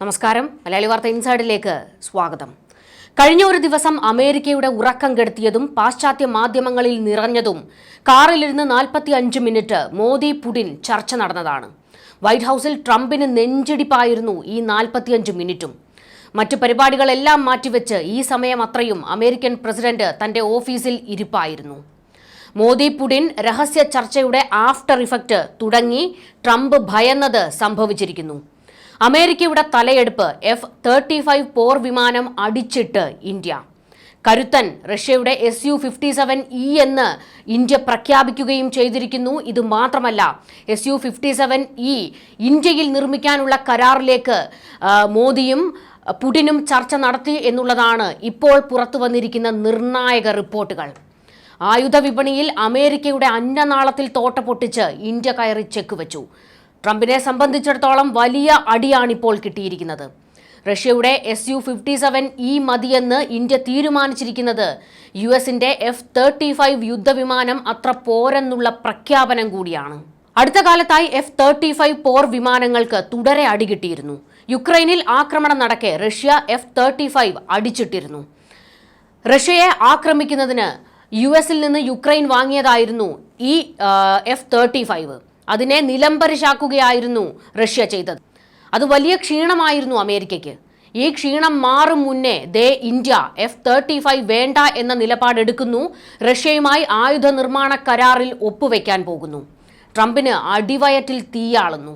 നമസ്കാരം. മലയാളി വാർത്ത ഇൻസൈഡിലേക്ക് സ്വാഗതം. കഴിഞ്ഞ ഒരു ദിവസം അമേരിക്കയുടെ ഉറക്കം കെടുത്തിയതും പാശ്ചാത്യ മാധ്യമങ്ങളിൽ നിറഞ്ഞതും കാറിലിരുന്ന് നാൽപ്പത്തി അഞ്ച് മിനിറ്റ് മോദി പുടിൻ ചർച്ച നടന്നതാണ്. വൈറ്റ് ഹൗസിൽ ട്രംപിന് നെഞ്ചിടിപ്പായിരുന്നു ഈ നാൽപ്പത്തിയഞ്ച് മിനിറ്റും. മറ്റു പരിപാടികളെല്ലാം മാറ്റിവെച്ച് ഈ സമയം അത്രയും അമേരിക്കൻ പ്രസിഡന്റ് തന്റെ ഓഫീസിൽ ഇരിപ്പായിരുന്നു. മോദി പുടിൻ രഹസ്യ ചർച്ചയുടെ ആഫ്റ്റർ ഇഫക്റ്റ് തുടങ്ങി ട്രംപ് ഭയന്നത് സംഭവിച്ചിരിക്കുന്നു. അമേരിക്കയുടെ തലയെടുപ്പ് എഫ് തേർട്ടി ഫൈവ് പോർ വിമാനം അടിച്ചിട്ട് ഇന്ത്യ. കരുത്തൻ റഷ്യയുടെ S U fifty seven E എന്ന് ഇന്ത്യ പ്രഖ്യാപിക്കുകയും ചെയ്തിരിക്കുന്നു. ഇത് മാത്രമല്ല S U fifty seven E ഇന്ത്യയിൽ നിർമ്മിക്കാനുള്ള കരാറിലേക്ക് മോദിയും പുടിനും ചർച്ച നടത്തി എന്നുള്ളതാണ് ഇപ്പോൾ പുറത്തു വന്നിരിക്കുന്ന നിർണായക റിപ്പോർട്ടുകൾ. ആയുധ വിപണിയിൽ അമേരിക്കയുടെ അന്നനാളത്തിൽ തോട്ട പൊട്ടിച്ച് ഇന്ത്യ കയറി ചെക്ക് വെച്ചു. ട്രംപിനെ സംബന്ധിച്ചിടത്തോളം വലിയ അടിയാണിപ്പോൾ കിട്ടിയിരിക്കുന്നത്. റഷ്യയുടെ S U fifty seven E മതിയെന്ന് ഇന്ത്യ തീരുമാനിച്ചിരിക്കുന്നത്. യു എസിന്റെ എഫ് തേർട്ടി ഫൈവ് യുദ്ധവിമാനം അത്ര പോരെന്നുള്ള പ്രഖ്യാപനം കൂടിയാണ്. അടുത്ത കാലത്തായി എഫ് തേർട്ടി ഫൈവ് പോർ വിമാനങ്ങൾക്ക് തുടരെ അടികിട്ടിയിരുന്നു. യുക്രൈനിൽ ആക്രമണം നടക്കെ റഷ്യ എഫ് തേർട്ടി ഫൈവ് അടിച്ചിട്ടിരുന്നു. റഷ്യയെ ആക്രമിക്കുന്നതിന് യു എസിൽ നിന്ന് യുക്രൈൻ വാങ്ങിയതായിരുന്നു ഈ എഫ് തേർട്ടി ഫൈവ്. അതിനെ നിലംപരിശാക്കുകയായിരുന്നു റഷ്യ ചെയ്തത്. അത് വലിയ ക്ഷീണമായിരുന്നു അമേരിക്കയ്ക്ക്. ഈ ക്ഷീണം മാറും മുന്നേ ദേ ഇന്ത്യ എഫ് തേർട്ടി ഫൈവ് വേണ്ട എന്ന നിലപാടെടുക്കുന്നു റഷ്യയുമായി ആയുധ നിർമ്മാണ കരാറിൽ ഒപ്പുവെക്കാൻ പോകുന്നു. ട്രംപിന് അടിവയറ്റിൽ തീയാളുന്നു.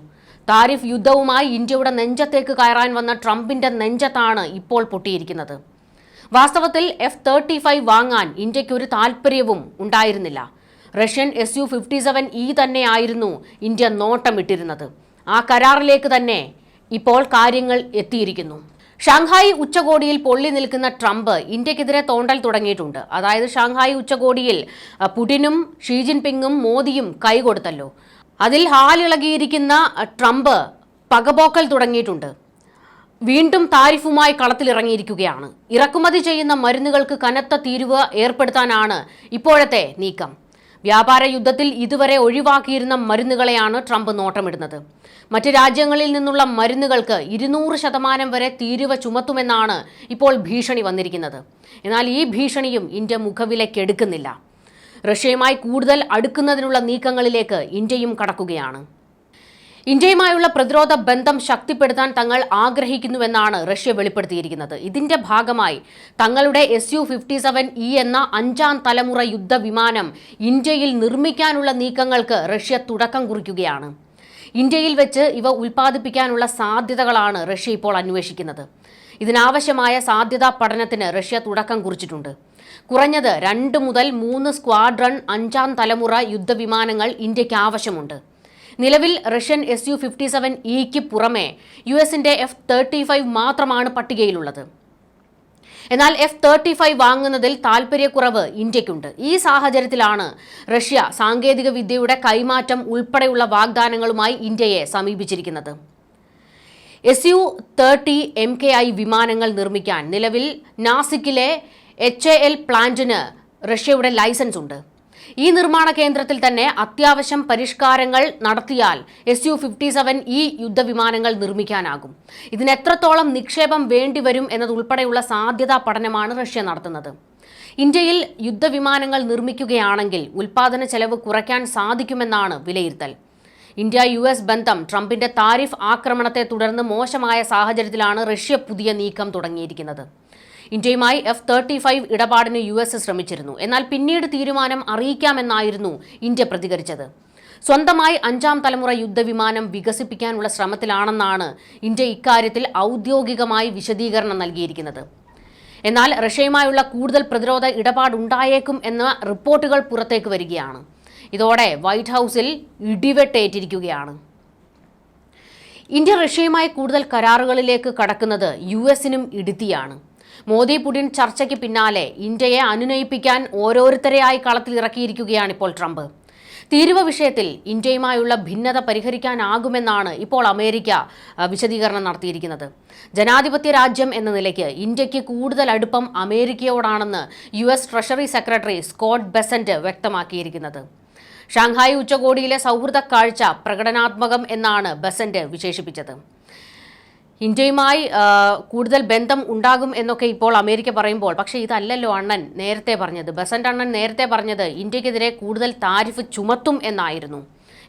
താരിഫ് യുദ്ധവുമായി ഇന്ത്യയുടെ നെഞ്ചത്തേക്ക് കയറാൻ വന്ന ട്രംപിന്റെ നെഞ്ചത്താണ് ഇപ്പോൾ പൊട്ടിയിരിക്കുന്നത്. വാസ്തവത്തിൽ എഫ് തേർട്ടി ഫൈവ് വാങ്ങാൻ ഇന്ത്യയ്ക്ക് ഒരു താല്പര്യവും ഉണ്ടായിരുന്നില്ല. Russian S U fifty seven E തന്നെയായിരുന്നു ഇന്ത്യ നോട്ടമിട്ടിരുന്നത്. ആ കരാറിലേക്ക് തന്നെ ഇപ്പോൾ കാര്യങ്ങൾ എത്തിയിരിക്കുന്നു. ഷാങ്ഹായി ഉച്ചകോടിയിൽ പൊള്ളി നിൽക്കുന്ന ട്രംപ് ഇന്ത്യക്കെതിരെ തോണ്ടൽ തുടങ്ങിയിട്ടുണ്ട്. അതായത് ഷാങ്ഹായി ഉച്ചകോടിയിൽ പുടിനും ഷീ ജിൻപിങ്ങും മോദിയും കൈകൊടുത്തല്ലോ. അതിൽ ഹാലിളകിയിരിക്കുന്ന ട്രംപ് പകപോക്കൽ തുടങ്ങിയിട്ടുണ്ട്. വീണ്ടും താരിഫുമായി കളത്തിലിറങ്ങിയിരിക്കുകയാണ്. ഇറക്കുമതി ചെയ്യുന്ന മരുന്നുകൾക്ക് കനത്ത തീരുവ ഏർപ്പെടുത്താനാണ് ഇപ്പോഴത്തെ നീക്കം. വ്യാപാര യുദ്ധത്തിൽ ഇതുവരെ ഒഴിവാക്കിയിരുന്ന മരുന്നുകളെയാണ് ട്രംപ് നോട്ടമിടുന്നത്. മറ്റ് രാജ്യങ്ങളിൽ നിന്നുള്ള മരുന്നുകൾക്ക് ഇരുന്നൂറ് ശതമാനം വരെ തീരുവ ചുമത്തുമെന്നാണ് ഇപ്പോൾ ഭീഷണി വന്നിരിക്കുന്നത്. എന്നാൽ ഈ ഭീഷണിയും ഇന്ത്യ മുഖവിലക്കെടുക്കുന്നില്ല റഷ്യയുമായി കൂടുതൽ അടുക്കുന്നതിനുള്ള നീക്കങ്ങളിലേക്ക് ഇന്ത്യയും കടക്കുകയാണ്. ഇന്ത്യയുമായുള്ള പ്രതിരോധ ബന്ധം ശക്തിപ്പെടുത്താൻ തങ്ങൾ ആഗ്രഹിക്കുന്നുവെന്നാണ് റഷ്യ വെളിപ്പെടുത്തിയിരിക്കുന്നത്. ഇതിന്റെ ഭാഗമായി തങ്ങളുടെ S U fifty seven E എന്ന അഞ്ചാം തലമുറ യുദ്ധവിമാനം ഇന്ത്യയിൽ നിർമ്മിക്കാനുള്ള നീക്കങ്ങൾക്ക് റഷ്യ തുടക്കം കുറിക്കുകയാണ്. ഇന്ത്യയിൽ വെച്ച് ഇവ ഉൽപ്പാദിപ്പിക്കാനുള്ള സാധ്യതകളാണ് റഷ്യ ഇപ്പോൾ അന്വേഷിക്കുന്നത്. ഇതിനാവശ്യമായ സാധ്യതാ പഠനത്തിന് റഷ്യ തുടക്കം കുറിച്ചിട്ടുണ്ട്. കുറഞ്ഞത് രണ്ട് മുതൽ മൂന്ന് സ്ക്വാഡ്രൺ അഞ്ചാം തലമുറ യുദ്ധവിമാനങ്ങൾ ഇന്ത്യയ്ക്ക് ആവശ്യമുണ്ട്. നിലവിൽ Russian S U fifty seven ഇക്ക് പുറമെ യു എസിന്റെ എഫ് തേർട്ടി ഫൈവ് മാത്രമാണ് പട്ടികയിലുള്ളത്. എന്നാൽ എഫ് തേർട്ടി ഫൈവ് വാങ്ങുന്നതിൽ താൽപ്പര്യക്കുറവ് ഇന്ത്യക്കുണ്ട്. ഈ സാഹചര്യത്തിലാണ് റഷ്യ സാങ്കേതിക വിദ്യയുടെ കൈമാറ്റം ഉൾപ്പെടെയുള്ള വാഗ്ദാനങ്ങളുമായി ഇന്ത്യയെ സമീപിച്ചിരിക്കുന്നത്. S U thirty M K I വിമാനങ്ങൾ നിർമ്മിക്കാൻ നിലവിൽ നാസിക്കിലെ എച്ച് എ എൽ പ്ലാന്റിന് റഷ്യയുടെ ലൈസൻസ് ഉണ്ട്. ഈ നിർമ്മാണ കേന്ദ്രത്തിൽ തന്നെ അത്യാവശ്യം പരിഷ്കാരങ്ങൾ നടത്തിയാൽ എസ് യു ഫിഫ്റ്റി സെവൻ ഈ യുദ്ധവിമാനങ്ങൾ നിർമ്മിക്കാനാകും. ഇതിന് എത്രത്തോളം നിക്ഷേപം വേണ്ടിവരും എന്നതുൾപ്പെടെയുള്ള സാധ്യതാ പഠനമാണ് റഷ്യ നടത്തുന്നത്. ഇന്ത്യയിൽ യുദ്ധവിമാനങ്ങൾ നിർമ്മിക്കുകയാണെങ്കിൽ ഉൽപാദന ചെലവ് കുറയ്ക്കാൻ സാധിക്കുമെന്നാണ് വിലയിരുത്തൽ. ഇന്ത്യ യു എസ് ബന്ധം ട്രംപിന്റെ താരിഫ് ആക്രമണത്തെ തുടർന്ന് മോശമായ സാഹചര്യത്തിലാണ് റഷ്യ പുതിയ നീക്കം തുടങ്ങിയിരിക്കുന്നത്. ഇന്ത്യയുമായി എഫ് തേർട്ടി ഫൈവ് ഇടപാടിന് യു എസ് ശ്രമിച്ചിരുന്നു. എന്നാൽ പിന്നീട് തീരുമാനം അറിയിക്കാമെന്നായിരുന്നു ഇന്ത്യ പ്രതികരിച്ചത്. സ്വന്തമായി അഞ്ചാം തലമുറ യുദ്ധവിമാനം വികസിപ്പിക്കാനുള്ള ശ്രമത്തിലാണെന്നാണ് ഇന്ത്യ ഇക്കാര്യത്തിൽ ഔദ്യോഗികമായി വിശദീകരണം നൽകിയിരിക്കുന്നത്. എന്നാൽ റഷ്യയുമായുള്ള കൂടുതൽ പ്രതിരോധ ഇടപാടുണ്ടായേക്കും എന്ന റിപ്പോർട്ടുകൾ പുറത്തേക്ക് വരികയാണ്. ഇതോടെ വൈറ്റ് ഹൗസിൽ ഇടിവെട്ടേറ്റിരിക്കുകയാണ്. ഇന്ത്യ റഷ്യയുമായി കൂടുതൽ കരാറുകളിലേക്ക് കടക്കുന്നത് യു എസിനും ഇടുത്തിയാണ്. മോദി പുടിൻ ചർച്ചയ്ക്ക് പിന്നാലെ ഇന്ത്യയെ അനുനയിപ്പിക്കാൻ ഓരോരുത്തരെയായി കളത്തിൽ ഇറക്കിയിരിക്കുകയാണ് ഇപ്പോൾ ട്രംപ്. തീരുവ വിഷയത്തിൽ ഇന്ത്യയുമായുള്ള ഭിന്നത പരിഹരിക്കാനാകുമെന്നാണ് ഇപ്പോൾ അമേരിക്ക വിശദീകരണം നടത്തിയിരിക്കുന്നത്. ജനാധിപത്യ രാജ്യം എന്ന നിലയ്ക്ക് ഇന്ത്യയ്ക്ക് കൂടുതൽ അടുപ്പം അമേരിക്കയോടാണെന്ന് U S treasury secretary Scott Bessent വ്യക്തമാക്കിയിരിക്കുന്നത്. ഷാങ്ഹായ് ഉച്ചകോടിയിലെ സൗഹൃദ കാഴ്ച പ്രകടനാത്മകം എന്നാണ് ബസന്റ് വിശേഷിപ്പിച്ചത്. ഇന്ത്യയുമായി കൂടുതൽ ബന്ധം ഉണ്ടാകും എന്നൊക്കെ ഇപ്പോൾ അമേരിക്ക പറയുമ്പോൾ പക്ഷേ ഇതല്ലല്ലോ അണ്ണൻ നേരത്തെ പറഞ്ഞത്. ബസന്റ് അണ്ണൻ നേരത്തെ പറഞ്ഞത് ഇന്ത്യക്കെതിരെ കൂടുതൽ താരിഫ് ചുമത്തും എന്നായിരുന്നു.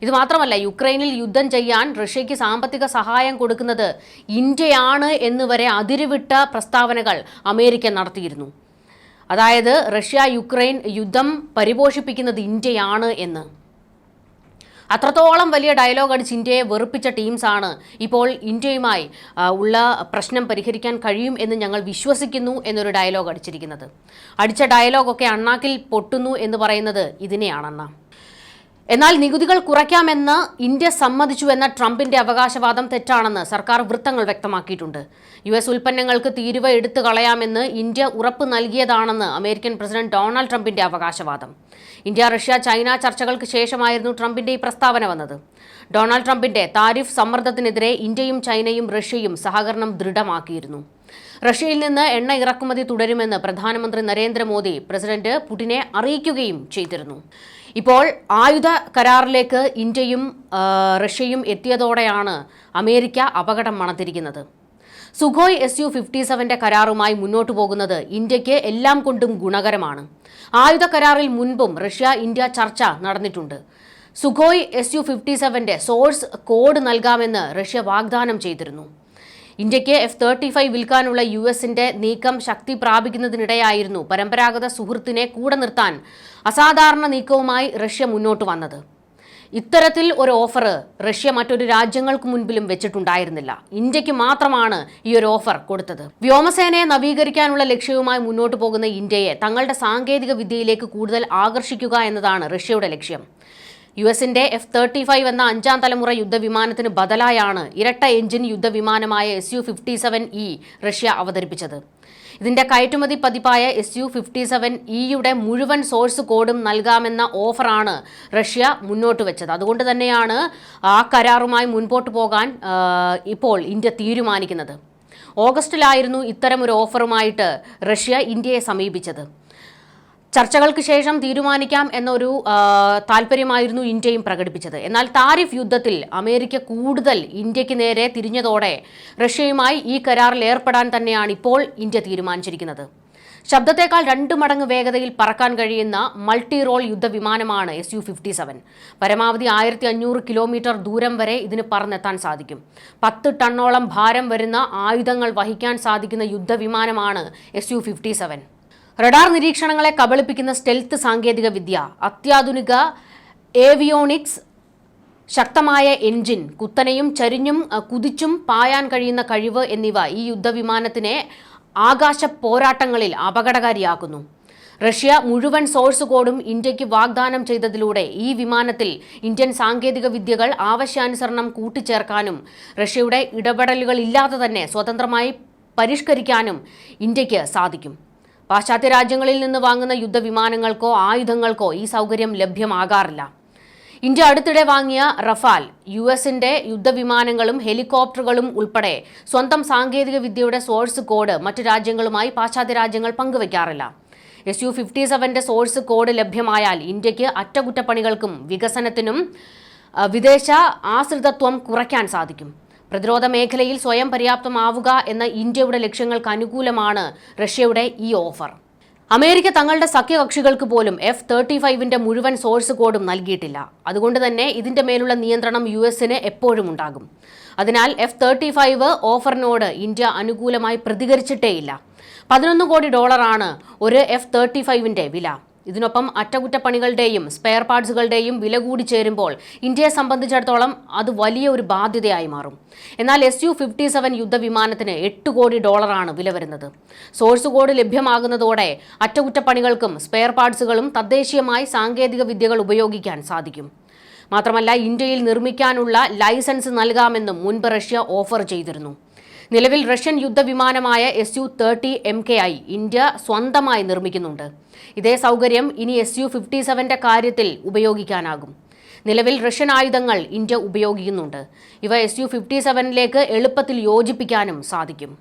ഇത് മാത്രമല്ല യുക്രൈനിൽ യുദ്ധം ചെയ്യാൻ റഷ്യയ്ക്ക് സാമ്പത്തിക സഹായം കൊടുക്കുന്നത് ഇന്ത്യയാണ് എന്നുവരെ അതിരുവിട്ട പ്രസ്താവനകൾ അമേരിക്ക നടത്തിയിരുന്നു. അതായത് റഷ്യ യുക്രൈൻ യുദ്ധം പരിപോഷിപ്പിക്കുന്നത് ഇന്ത്യയാണ് എന്ന്. അത്രത്തോളം വലിയ ഡയലോഗ് അടിച്ച് ഇന്ത്യയെ വെറുപ്പിച്ച ടീംസാണ് ഇപ്പോൾ ഇന്ത്യയുമായി ഉള്ള പ്രശ്നം പരിഹരിക്കാൻ കഴിയും എന്ന് ഞങ്ങൾ വിശ്വസിക്കുന്നു എന്നൊരു ഡയലോഗ് അടിച്ചിരിക്കുന്നത്. അടിച്ച ഡയലോഗൊക്കെ അണ്ണാക്കിൽ പൊട്ടുന്നു എന്ന് പറയുന്നത് ഇതിനെയാണെന്ന. എന്നാൽ നികുതികൾ കുറയ്ക്കാമെന്ന് ഇന്ത്യ സമ്മതിച്ചു എന്ന ട്രംപിന്റെ അവകാശവാദം തെറ്റാണെന്ന് സർക്കാർ വൃത്തങ്ങൾ വ്യക്തമാക്കിയിട്ടുണ്ട്. യു എസ് ഉൽപ്പന്നങ്ങൾക്ക് തീരുവ എടുത്തു കളയാമെന്ന് ഇന്ത്യ ഉറപ്പ് നൽകിയതാണെന്ന് അമേരിക്കൻ പ്രസിഡന്റ് ഡൊണാൾഡ് ട്രംപിന്റെ അവകാശവാദം. ഇന്ത്യ റഷ്യ ചൈന ചർച്ചകൾക്ക് ശേഷമായിരുന്നു ട്രംപിന്റെ ഈ പ്രസ്താവന വന്നത്. ഡൊണാൾഡ് ട്രംപിന്റെ താരിഫ് സമ്മർദ്ദത്തിനെതിരെ ഇന്ത്യയും ചൈനയും റഷ്യയും സഹകരണം ദൃഢമാക്കിയിരുന്നു. റഷ്യയിൽ നിന്ന് എണ്ണ ഇറക്കുമതി തുടരുമെന്ന് പ്രധാനമന്ത്രി നരേന്ദ്രമോദി പ്രസിഡന്റ് പുടിനെ അറിയിക്കുകയും ചെയ്തിരുന്നു. ഇപ്പോൾ ആയുധ കരാറിലേക്ക് ഇന്ത്യയും റഷ്യയും എത്തിയതോടെയാണ് അമേരിക്ക അപകടം മണത്തിരിക്കുന്നത്. സുഖോയ് എസ് യു ഫിഫ്റ്റി സെവന്റെ കരാറുമായി മുന്നോട്ടു പോകുന്നത് ഇന്ത്യയ്ക്ക് എല്ലാം കൊണ്ടും ഗുണകരമാണ്. ആയുധ കരാറിൽ മുൻപും റഷ്യ ഇന്ത്യ ചർച്ച നടന്നിട്ടുണ്ട്. Sukhoi S U fifty source code നൽകാമെന്ന് റഷ്യ വാഗ്ദാനം ചെയ്തിരുന്നു. ഇന്ത്യയ്ക്ക് എഫ് തേർട്ടി ഫൈവ് വിൽക്കാനുള്ള യു എസിന്റെ നീക്കം ശക്തി പ്രാപിക്കുന്നതിനിടെയായിരുന്നു പരമ്പരാഗത സുഹൃത്തിനെ കൂടെ നിർത്താൻ അസാധാരണ നീക്കവുമായി റഷ്യ മുന്നോട്ട് വന്നത്. ഇത്തരത്തിൽ ഒരു ഓഫർ റഷ്യ മറ്റൊരു രാജ്യങ്ങൾക്ക് മുൻപിലും വെച്ചിട്ടുണ്ടായിരുന്നില്ല. ഇന്ത്യയ്ക്ക് മാത്രമാണ് ഈ ഒരു ഓഫർ കൊടുത്തത്. വ്യോമസേനയെ നവീകരിക്കാനുള്ള ലക്ഷ്യവുമായി മുന്നോട്ട് പോകുന്ന ഇന്ത്യയെ തങ്ങളുടെ സാങ്കേതിക വിദ്യയിലേക്ക് കൂടുതൽ ആകർഷിക്കുക എന്നതാണ് റഷ്യയുടെ ലക്ഷ്യം. യു എസിന്റെ എഫ് തേർട്ടി ഫൈവ് എന്ന അഞ്ചാം തലമുറ യുദ്ധവിമാനത്തിന് ബദലായാണ് ഇരട്ട engine യുദ്ധവിമാനമായ S U fifty seven E Russia അവതരിപ്പിച്ചത്. ഇതിന്റെ കയറ്റുമതി പതിപ്പായ എസ് യു ഫിഫ്റ്റി സെവൻ ഇയുടെ മുഴുവൻ സോഴ്സ് കോഡും നൽകാമെന്ന ഓഫറാണ് റഷ്യ മുന്നോട്ട് വെച്ചത്. അതുകൊണ്ട് തന്നെയാണ് ആ കരാറുമായി മുൻപോട്ട് പോകാൻ ഇപ്പോൾ ഇന്ത്യ തീരുമാനിക്കുന്നത്. ഓഗസ്റ്റിലായിരുന്നു ഇത്തരമൊരു ഓഫറുമായിട്ട് റഷ്യ ഇന്ത്യയെ സമീപിച്ചത്. ചർച്ചകൾക്ക് ശേഷം തീരുമാനിക്കാം എന്നൊരു താല്പര്യമായിരുന്നു ഇന്ത്യയും പ്രകടിപ്പിച്ചത്. എന്നാൽ താരിഫ് യുദ്ധത്തിൽ അമേരിക്ക കൂടുതൽ ഇന്ത്യയ്ക്ക് നേരെ തിരിഞ്ഞതോടെ റഷ്യയുമായി ഈ കരാറിൽ ഏർപ്പെടാൻ തന്നെയാണ് ഇപ്പോൾ ഇന്ത്യ തീരുമാനിച്ചിരിക്കുന്നത്. ശബ്ദത്തേക്കാൾ രണ്ട് മടങ്ങ് വേഗതയിൽ പറക്കാൻ കഴിയുന്ന മൾട്ടി റോൾ യുദ്ധവിമാനമാണ് എസ് യു ഫിഫ്റ്റി സെവൻ. പരമാവധി ആയിരത്തി അഞ്ഞൂറ് കിലോമീറ്റർ ദൂരം വരെ ഇതിന് പറന്നെത്താൻ സാധിക്കും. പത്ത് ടണ്ണോളം ഭാരം വരുന്ന ആയുധങ്ങൾ വഹിക്കാൻ സാധിക്കുന്ന യുദ്ധവിമാനമാണ് S U fifty seven. Radar നിരീക്ഷണങ്ങളെ കബളിപ്പിക്കുന്ന സ്റ്റെൽത്ത് സാങ്കേതിക വിദ്യ. അത്യാധുനിക ഏവിയോണിക്സ് ശക്തമായ എൻജിൻ കുത്തനെയും ചരിഞ്ഞും കുതിച്ചും പായാൻ കഴിയുന്ന കഴിവ് എന്നിവ ഈ യുദ്ധവിമാനത്തിനെ ആകാശ പോരാട്ടങ്ങളിൽ അപകടകാരിയാക്കുന്നു. റഷ്യ മുഴുവൻ സോഴ്സ് കോഡും ഇന്ത്യയ്ക്ക് വാഗ്ദാനം ചെയ്തതിലൂടെ ഈ വിമാനത്തിൽ ഇന്ത്യൻ സാങ്കേതിക വിദ്യകൾ ആവശ്യാനുസരണം കൂട്ടിച്ചേർക്കാനും റഷ്യയുടെ ഇടപെടലുകളില്ലാതെ തന്നെ സ്വതന്ത്രമായി പരിഷ്കരിക്കാനും ഇന്ത്യയ്ക്ക് സാധിക്കും. പാശ്ചാത്യ രാജ്യങ്ങളിൽ നിന്ന് വാങ്ങുന്ന യുദ്ധവിമാനങ്ങൾക്കോ ആയുധങ്ങൾക്കോ ഈ സൗകര്യം ലഭ്യമാകാറില്ല. ഇന്ത്യ അടുത്തിടെ വാങ്ങിയ റഫാൽ യു എസിന്റെ യുദ്ധവിമാനങ്ങളും ഹെലികോപ്റ്ററുകളും ഉൾപ്പെടെ സ്വന്തം സാങ്കേതിക വിദ്യയുടെ സോഴ്സ് കോഡ് മറ്റു രാജ്യങ്ങളുമായി പാശ്ചാത്യ രാജ്യങ്ങൾ പങ്കുവയ്ക്കാറില്ല എസ് യു ഫിഫ്റ്റി സെവന്റെ സോഴ്സ് കോഡ് ലഭ്യമായാൽ ഇന്ത്യയ്ക്ക് അറ്റകുറ്റപ്പണികൾക്കും വികസനത്തിനും വിദേശ ആശ്രിതത്വം കുറയ്ക്കാൻ സാധിക്കും. പ്രതിരോധ മേഖലയിൽ സ്വയം പര്യാപ്തമാവുക എന്ന ഇന്ത്യയുടെ ലക്ഷ്യങ്ങൾക്ക് അനുകൂലമാണ് റഷ്യയുടെ ഈ ഓഫർ. അമേരിക്ക തങ്ങളുടെ സഖ്യകക്ഷികൾക്ക് പോലും എഫ് തേർട്ടി ഫൈവിന്റെ മുഴുവൻ സോഴ്സ് കോഡും നൽകിയിട്ടില്ല. അതുകൊണ്ട് തന്നെ ഇതിന്റെ മേലുള്ള നിയന്ത്രണം യു എസിന് എപ്പോഴും ഉണ്ടാകും. അതിനാൽ എഫ് തേർട്ടി ഫൈവ് ഓഫറിനോട് ഇന്ത്യ അനുകൂലമായി പ്രതികരിച്ചിട്ടേയില്ല. പതിനൊന്ന് കോടി ഡോളറാണ് ഒരു എഫ് തേർട്ടി ഫൈവിന്റെ വില. ഇതിനൊപ്പം അറ്റകുറ്റപ്പണികളുടെയും സ്പെയർ പാർട്സുകളുടെയും വില കൂടി ചേരുമ്പോൾ ഇന്ത്യയെ സംബന്ധിച്ചിടത്തോളം അത് വലിയ ഒരു ബാധ്യതയായി മാറും. എന്നാൽ എസ് യു ഫിഫ്റ്റി സെവൻ യുദ്ധവിമാനത്തിന് എട്ട് കോടി ഡോളറാണ് വില വരുന്നത്. സോഴ്സ് കോഡ് ലഭ്യമാകുന്നതോടെ അറ്റകുറ്റപ്പണികൾക്കും സ്പെയർ പാർട്സുകളും തദ്ദേശീയമായി സാങ്കേതിക വിദ്യകൾ ഉപയോഗിക്കാൻ സാധിക്കും. മാത്രമല്ല ഇന്ത്യയിൽ നിർമ്മിക്കാനുള്ള ലൈസൻസ് നൽകാമെന്നും മുൻപ് റഷ്യ ഓഫർ ചെയ്തിരുന്നു. നിലവിൽ Russian യുദ്ധവിമാനമായ S U thirty M K I India സ്വന്തമായി നിർമ്മിക്കുന്നുണ്ട്. ഇതേ സൗകര്യം ഇനി എസ് യു ഫിഫ്റ്റി സെവന്റെ കാര്യത്തിൽ ഉപയോഗിക്കാനാകും. നിലവിൽ റഷ്യൻ ആയുധങ്ങൾ ഇന്ത്യ ഉപയോഗിക്കുന്നുണ്ട്. ഇവ എസ് യു ഫിഫ്റ്റി സെവനിലേക്ക് എളുപ്പത്തിൽ യോജിപ്പിക്കാനും സാധിക്കും.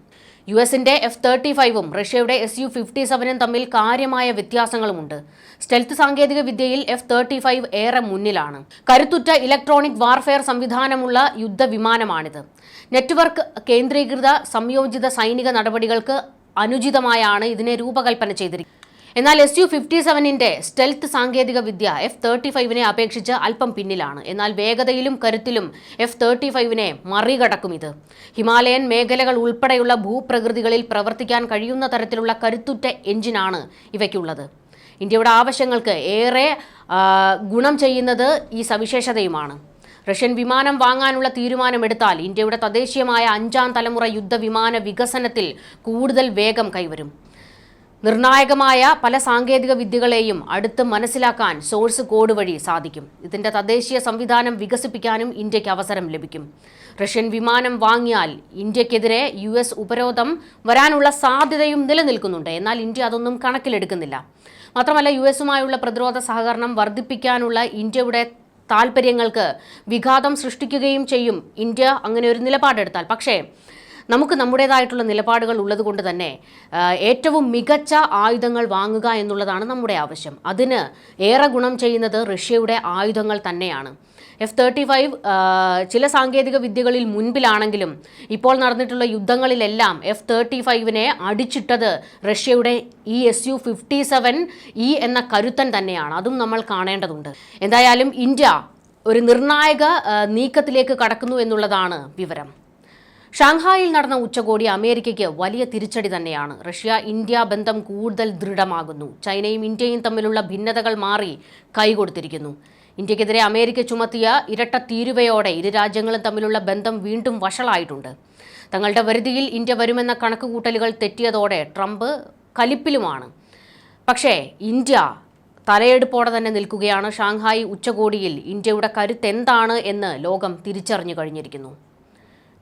യു എസിന്റെ എഫ് തേർട്ടി ഫൈവും റഷ്യയുടെ എസ് യു ഫിഫ്റ്റി സെവനും തമ്മിൽ കാര്യമായ വ്യത്യാസങ്ങളുമുണ്ട്. സ്റ്റെൽത്ത് സാങ്കേതിക വിദ്യയിൽ എഫ് തേർട്ടി ഫൈവ് ഏറെ മുന്നിലാണ്. കരുത്തുറ്റ ഇലക്ട്രോണിക് വാർഫെയർ സംവിധാനമുള്ള യുദ്ധവിമാനമാണിത്. നെറ്റ്വർക്ക് കേന്ദ്രീകൃത സംയോജിത സൈനിക നടപടികൾക്ക് അനുചിതമായാണ് ഇതിനെ രൂപകൽപ്പന ചെയ്തിരിക്കുന്നത്. എന്നാൽ എസ് യു ഫിഫ്റ്റി സെവനിന്റെ സ്റ്റെൽത്ത് സാങ്കേതിക വിദ്യ എഫ് തേർട്ടി ഫൈവിനെ അപേക്ഷിച്ച് അല്പം പിന്നിലാണ്. എന്നാൽ വേഗതയിലും കരുത്തിലും എഫ് തേർട്ടി ഫൈവിനെ മറികടക്കും ഇത്. ഹിമാലയൻ മേഖലകൾ ഉൾപ്പെടെയുള്ള ഭൂപ്രകൃതികളിൽ പ്രവർത്തിക്കാൻ കഴിയുന്ന തരത്തിലുള്ള കരുത്തുറ്റ എഞ്ചിനാണ് ഇവയ്ക്കുള്ളത്. ഇന്ത്യയുടെ ആവശ്യങ്ങൾക്ക് ഏറെ ഗുണം ചെയ്യുന്നത് ഈ സവിശേഷതയുമാണ്. റഷ്യൻ വിമാനം വാങ്ങാനുള്ള തീരുമാനമെടുത്താൽ ഇന്ത്യയുടെ തദ്ദേശീയമായ അഞ്ചാം തലമുറ യുദ്ധവിമാന വികസനത്തിൽ കൂടുതൽ വേഗം കൈവരും. നിർണായകമായ പല സാങ്കേതിക വിദ്യകളെയും അടുത്ത് മനസ്സിലാക്കാൻ സോഴ്സ് കോഡ് വഴി സാധിക്കും. ഇതിന്റെ തദ്ദേശീയ സംവിധാനം വികസിപ്പിക്കാനും ഇന്ത്യയ്ക്ക് അവസരം ലഭിക്കും. റഷ്യൻ വിമാനം വാങ്ങിയാൽ ഇന്ത്യക്കെതിരെ യു എസ് ഉപരോധം വരാനുള്ള സാധ്യതയും നിലനിൽക്കുന്നുണ്ട്. എന്നാൽ ഇന്ത്യ അതൊന്നും കണക്കിലെടുക്കുന്നില്ല. മാത്രമല്ല യു എസുമായുള്ള പ്രതിരോധ സഹകരണം വർദ്ധിപ്പിക്കാനുള്ള ഇന്ത്യയുടെ താൽപ്പര്യങ്ങൾക്ക് വിഘാതം സൃഷ്ടിക്കുകയും ചെയ്യും. ഇന്ത്യ അങ്ങനെ ഒരു നിലപാടെടുത്താൽ. പക്ഷേ നമുക്ക് നമ്മുടേതായിട്ടുള്ള നിലപാടുകൾ ഉള്ളതുകൊണ്ട് തന്നെ ഏറ്റവും മികച്ച ആയുധങ്ങൾ വാങ്ങുക എന്നുള്ളതാണ് നമ്മുടെ ആവശ്യം. അതിന് ഏറെ ഗുണം ചെയ്യുന്നത് റഷ്യയുടെ ആയുധങ്ങൾ തന്നെയാണ്. എഫ് തേർട്ടി ഫൈവ് ചില സാങ്കേതിക വിദ്യകളിൽ മുൻപിലാണെങ്കിലും ഇപ്പോൾ നടന്നിട്ടുള്ള യുദ്ധങ്ങളിലെല്ലാം എഫ് തേർട്ടി ഫൈവിനെ അടിച്ചിട്ടത് റഷ്യയുടെ ഈ S U fifty seven E എന്ന കരുത്തൻ തന്നെയാണ്. അതും നമ്മൾ കാണേണ്ടതുണ്ട്. എന്തായാലും ഇന്ത്യ ഒരു നിർണായക നീക്കത്തിലേക്ക് കടക്കുന്നു എന്നുള്ളതാണ് വിവരം. ഷാങ്ഹായിൽ നടന്ന ഉച്ചകോടി അമേരിക്കയ്ക്ക് വലിയ തിരിച്ചടി തന്നെയാണ്. റഷ്യ ഇന്ത്യ ബന്ധം കൂടുതൽ ദൃഢമാകുന്നു. ചൈനയും ഇന്ത്യയും തമ്മിലുള്ള ഭിന്നതകൾ മാറി കൈകൊടുത്തിരിക്കുന്നു. ഇന്ത്യക്കെതിരെ അമേരിക്ക ചുമത്തിയ ഇരട്ട തീരുവയോടെ ഇരു രാജ്യങ്ങളും തമ്മിലുള്ള ബന്ധം വീണ്ടും വഷളായിട്ടുണ്ട്. തങ്ങളുടെ വരുതിയിൽ ഇന്ത്യ വരുമെന്ന കണക്കുകൂട്ടലുകൾ തെറ്റിയതോടെ ട്രംപ് കലിപ്പിലുമാണ്. പക്ഷേ ഇന്ത്യ തലയെടുപ്പോടെ തന്നെ നിൽക്കുകയാണ്. ഷാങ്ഹായി ഉച്ചകോടിയിൽ ഇന്ത്യയുടെ കരുത്തെന്താണ് എന്ന് ലോകം തിരിച്ചറിഞ്ഞു കഴിഞ്ഞിരിക്കുന്നു.